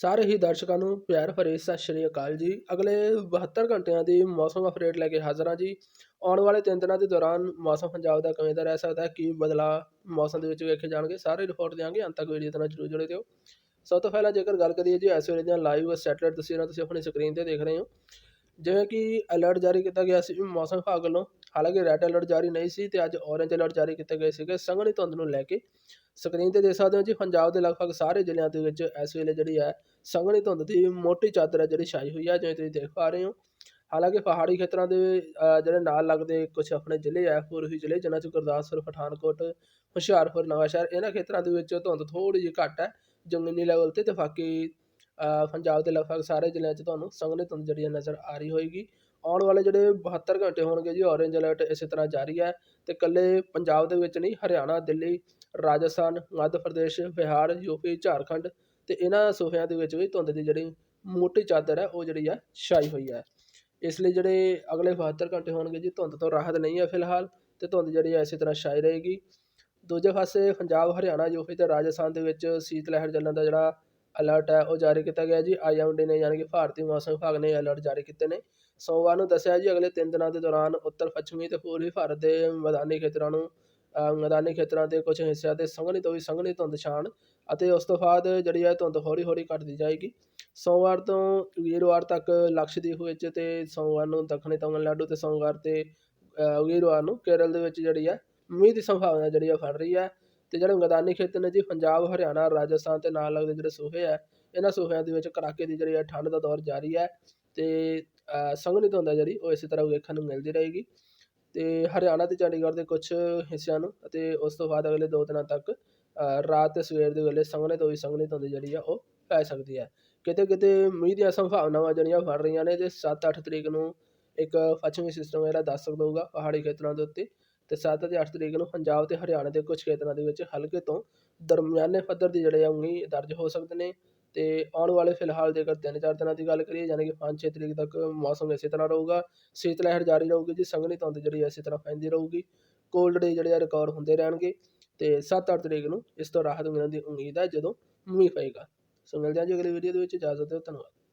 ਸਾਰੇ ਹੀ ਦਰਸ਼ਕਾਂ ਨੂੰ ਪਿਆਰ ਭਰੀ ਸਤਿ ਸ਼੍ਰੀ ਅਕਾਲ ਜੀ। ਅਗਲੇ 72 ਘੰਟਿਆਂ ਦੀ ਮੌਸਮ ਅਪਡੇਟ ਲੈ ਕੇ ਹਾਜ਼ਰ ਹਾਂ ਜੀ। ਆਉਣ ਵਾਲੇ ਤਿੰਨ ਦਿਨਾਂ ਦੇ ਦੌਰਾਨ ਮੌਸਮ ਪੰਜਾਬ ਦਾ ਕਿਵੇਂ ਦਾ ਰਹਿ ਸਕਦਾ ਹੈ, ਕੀ ਬਦਲਾਅ ਮੌਸਮ ਦੇ ਵਿੱਚ ਵੇਖੇ ਜਾਣਗੇ, ਸਾਰੇ ਰਿਪੋਰਟ ਦਿਆਂਗੇ। ਅੰਤ ਤੱਕ ਵੀਡੀਓ ਦੇ ਨਾਲ ਜਰੂਰ ਜੁੜੇ ਰਹੋ। ਸਭ ਤੋਂ ਪਹਿਲਾਂ ਜੇਕਰ ਗੱਲ ਕਰੀਏ ਜੀ, ਇਸ ਵੇਲੇ ਦੀਆਂ ਲਾਈਵ ਸੈਟੇਲਾਈਟ ਤਸਵੀਰਾਂ ਤੁਸੀਂ ਆਪਣੀ ਸਕਰੀਨ ਤੇ ਦੇਖ ਰਹੇ ਹੋ। ਜਿਵੇਂ ਕਿ ਅਲਰਟ ਜਾਰੀ ਕੀਤਾ ਗਿਆ ਸੀ ਮੌਸਮ ਵਿਭਾਗ ਵੱਲੋਂ ਹਾਲਾਂਕਿ ਰੈੱਡ ਅਲਰਟ ਜਾਰੀ ਨਹੀਂ ਸੀ ਤੇ ਅੱਜ ਔਰੇਂਜ ਅਲਰਟ ਜਾਰੀ ਕੀਤੇ ਗਏ ਸੀਗੇ। ਸੰਘਣੀ ਧੁੰਦ ਨੂੰ ਲੈ ਕੇ ਸਕਰੀਨ ਤੇ ਦੇਖ ਸਕਦੇ ਹੋ ਜੀ, ਪੰਜਾਬ ਦੇ ਲਗਭਗ ਸਾਰੇ ਜ਼ਿਲ੍ਹਿਆਂ ਦੇ ਵਿੱਚ ਇਸ ਵੇਲੇ ਜਿਹੜੀ ਹੈ ਸੰਘਣੀ ਧੁੰਦ ਦੀ ਮੋਟੀ ਚਾਦਰ ਹੈ ਜਿਹੜੀ ਛਾਈ ਹੋਈ ਹੈ, ਜਿਵੇਂ ਤੁਸੀਂ ਦੇਖ ਪਾ ਰਹੇ ਹੋ। ਹਾਲਾਂਕਿ ਪਹਾੜੀ ਖੇਤਰਾਂ ਦੇ ਜਿਹੜੇ ਨਾਲ ਲੱਗਦੇ ਕੁਝ ਆਪਣੇ ਜ਼ਿਲ੍ਹੇ ਆ ਪੂਰਬੀ ਜ਼ਿਲ੍ਹੇ, ਜਿਨ੍ਹਾਂ 'ਚ ਗੁਰਦਾਸਪੁਰ, ਪਠਾਨਕੋਟ, ਹੁਸ਼ਿਆਰਪੁਰ, ਨਵਾਂਸ਼ਹਿਰ, ਇਹਨਾਂ ਖੇਤਰਾਂ ਦੇ ਵਿੱਚ ਧੁੰਦ ਥੋੜ੍ਹੀ ਜਿਹੀ ਘੱਟ ਹੈ, ਜੰਗਲੀ ਲੈਵਲ ਤੇ ਤੇ ਬਾਕੀ ਪੰਜਾਬ ਦੇ ਲਗਭਗ ਸਾਰੇ ਜ਼ਿਲ੍ਹਿਆਂ 'ਚ ਤੁਹਾਨੂੰ ਸੰਘਣੀ ਧੁੰਦ ਜਿਹੜੀ ਹੈ ਨਜ਼ਰ ਆ ਰਹੀ ਹੋਏਗੀ। ਆਉਣ ਵਾਲੇ ਜਿਹੜੇ 72 ਘੰਟੇ ਹੋਣਗੇ ਜੀ ਔਰੇਂਜ ਅਲਰਟ ਇਸੇ ਤਰ੍ਹਾਂ ਜਾਰੀ ਹੈ ਅਤੇ ਇਕੱਲੇ ਪੰਜਾਬ ਦੇ ਵਿੱਚ ਨਹੀਂ, ਹਰਿਆਣਾ, ਦਿੱਲੀ, ਰਾਜਸਥਾਨ, ਮੱਧ ਪ੍ਰਦੇਸ਼, ਬਿਹਾਰ ਯੂਪੀ ਝਾਰਖੰਡ ਅਤੇ ਇਹਨਾਂ ਸੂਬਿਆਂ ਦੇ ਵਿੱਚ ਵੀ ਧੁੰਦ ਦੀ ਜਿਹੜੀ ਮੋਟੀ ਚਾਦਰ ਹੈ, ਉਹ ਜਿਹੜੀ ਹੈ ਛਾਈ ਹੋਈ ਹੈ। ਇਸ ਲਈ ਜਿਹੜੇ ਅਗਲੇ 72 ਘੰਟੇ ਹੋਣਗੇ ਜੀ, ਧੁੰਦ ਤੋਂ ਰਾਹਤ ਨਹੀਂ ਹੈ ਫਿਲਹਾਲ ਅਤੇ ਧੁੰਦ ਜਿਹੜੀ ਹੈ ਇਸੇ ਤਰ੍ਹਾਂ ਛਾਈ ਰਹੇਗੀ। ਦੂਜੇ ਪਾਸੇ ਪੰਜਾਬ, ਹਰਿਆਣਾ ਯੂਪੀ ਅਤੇ ਰਾਜਸਥਾਨ ਦੇ ਵਿੱਚ ਸੀਤ ਲਹਿਰ ਚੱਲਣ ਦਾ ਜਿਹੜਾ ਅਲਰਟ ਹੈ, ਉਹ ਜਾਰੀ ਕੀਤਾ ਗਿਆ ਜੀ। ਆਈਐਮਡੀ ਨੇ ਯਾਨੀ ਕਿ ਭਾਰਤੀ ਮੌਸਮ ਵਿਭਾਗ ਨੇ ਅਲਰਟ ਜਾਰੀ ਕੀਤੇ ਨੇ। ਸੋਮਵਾਰ ਨੂੰ ਦੱਸਿਆ ਜੀ, ਅਗਲੇ 3 ਦਿਨਾਂ ਦੇ ਦੌਰਾਨ ਉੱਤਰ, ਪੱਛਮੀ ਤੇ ਪੂਰਬੀ ਭਾਰਤ ਦੇ ਮੈਦਾਨੀ ਖੇਤਰਾਂ ਨੂੰ ਮੈਦਾਨੀ ਖੇਤਰਾਂ ਦੇ ਕੁਝ ਹਿੱਸਿਆਂ ਤੇ ਸੰਘਣੀ ਤੋਂ ਵੀ ਸੰਘਣੀ ਧੁੰਦ ਛਾਣ ਅਤੇ ਉਸ ਤੋਂ ਬਾਅਦ ਜਿਹੜੀ ਹੈ ਧੁੰਦ ਹੌਲੀ ਹੌਲੀ ਘਟਦੀ ਜਾਏਗੀ। ਸੋਮਵਾਰ ਤੋਂ ਵੀਰਵਾਰ ਤੱਕ ਲਕਸ਼ਦੀਪ ਵਿੱਚ ਤੇ ਸੋਮਵਾਰ ਨੂੰ ਦੱਖਣੀ ਤਮਿਲਨਾਡੂ ਤੇ ਸੋਮਵਾਰ ਤੇ ਵੀਰਵਾਰ ਨੂੰ ਕੇਰਲ ਦੇ ਵਿੱਚ ਜਿਹੜੀ ਹੈ ਮੀਂਹ ਦੀ ਸੰਭਾਵਨਾ ਜਿਹੜੀ ਹੈ ਫੜ ਰਹੀ ਹੈ। ਅਤੇ ਜਿਹੜੇ ਮੈਦਾਨੀ ਖੇਤਰ ਨੇ ਜੀ, ਪੰਜਾਬ, ਹਰਿਆਣਾ, ਰਾਜਸਥਾਨ ਅਤੇ ਨਾਲ ਲੱਗਦੇ ਜਿਹੜੇ ਸੂਬੇ ਹੈ ਇਹਨਾਂ ਸੂਬਿਆਂ ਦੇ ਵਿੱਚ ਕੜਾਕੇ ਦੀ ਜਿਹੜੀ ਹੈ ਠੰਡ ਦਾ ਦੌਰ ਜਾਰੀ ਹੈ ਅਤੇ ਸੰਘਣੀ ਧੁੰਦ ਹੈ ਜਿਹੜੀ, ਉਹ ਇਸੇ ਤਰ੍ਹਾਂ ਵੇਖਣ ਨੂੰ ਮਿਲਦੀ ਰਹੇਗੀ। ਅਤੇ ਹਰਿਆਣਾ ਅਤੇ ਚੰਡੀਗੜ੍ਹ ਦੇ ਕੁਛ ਹਿੱਸਿਆਂ ਨੂੰ ਅਤੇ ਉਸ ਤੋਂ ਬਾਅਦ ਅਗਲੇ ਦੋ ਦਿਨਾਂ ਤੱਕ ਰਾਤ ਅਤੇ ਸਵੇਰ ਦੇ ਵੇਲੇ ਸੰਘਣੇ ਤੋਂ ਵੀ ਸੰਘਣੀ ਧੁੰਦ ਜਿਹੜੀ ਆ, ਉਹ ਪੈ ਸਕਦੀ ਹੈ। ਕਿਤੇ ਕਿਤੇ ਮੀਂਹ ਦੀਆਂ ਸੰਭਾਵਨਾਵਾਂ ਜਿਹੜੀਆਂ ਫੜ ਰਹੀਆਂ ਨੇ ਤੇ 7-8 ਤਰੀਕ ਨੂੰ ਇੱਕ ਪੱਛਮੀ ਸਿਸਟਮ ਜਿਹੜਾ ਦਸਤਕ ਦਊਗਾ ਪਹਾੜੀ ਖੇਤਰਾਂ ਦੇ ਉੱਤੇ ਤੇ 7 ਅਤੇ 8 ਤਰੀਕ ਨੂੰ ਪੰਜਾਬ ਤੇ ਹਰਿਆਣਾ ਦੇ ਕੁਝ ਖੇਤਰਾਂ ਦੇ ਵਿੱਚ ਹਲਕੇ ਤੋਂ ਦਰਮਿਆਨੇ ਪੱਧਰ ਦੀ ਜਿਹੜੇ ਆ ਦਰਜ ਹੋ ਸਕਦੇ ਨੇ। ਤੇ ਆਉਣ ਵਾਲੇ ਫਿਲਹਾਲ ਜੇਕਰ 3-4 ਦਿਨਾਂ ਦੀ ਗੱਲ ਕਰੀਏ, ਯਾਨੀ ਕਿ 5-6 ਤਰੀਕ ਤੱਕ ਮੌਸਮ ਇਸੇ ਤਰ੍ਹਾਂ ਰਹੂਗਾ। ਸੀਤ ਲਹਿਰ ਜਾਰੀ ਰਹੂਗੀ ਜੀ, ਸੰਘਣੀ ਧੁੰਦ ਜਿਹੜੀ ਇਸੇ ਤਰ੍ਹਾਂ ਪੈਂਦੀ ਰਹੂਗੀ। ਕੋਲਡ ਡੇ ਜਿਹੜੇ ਆ ਰਿਕਾਰਡ ਹੁੰਦੇ ਰਹਿਣਗੇ ਤੇ 7-8 ਤਰੀਕ ਨੂੰ ਇਸ ਤੋਂ ਰਾਹਤ ਮਿਲਣ ਦੀ ਉਮੀਦ ਹੈ ਜਦੋਂ ਮੀਂਹ ਪਏਗਾ। ਸੋ ਮਿਲਦੇ ਹਾਂ ਜੀ ਅਗਲੀ ਵੀਡੀਓ ਦੇ ਵਿੱਚ। ਇਜਾਜ਼ਤ ਦਿਓ, ਧੰਨਵਾਦ।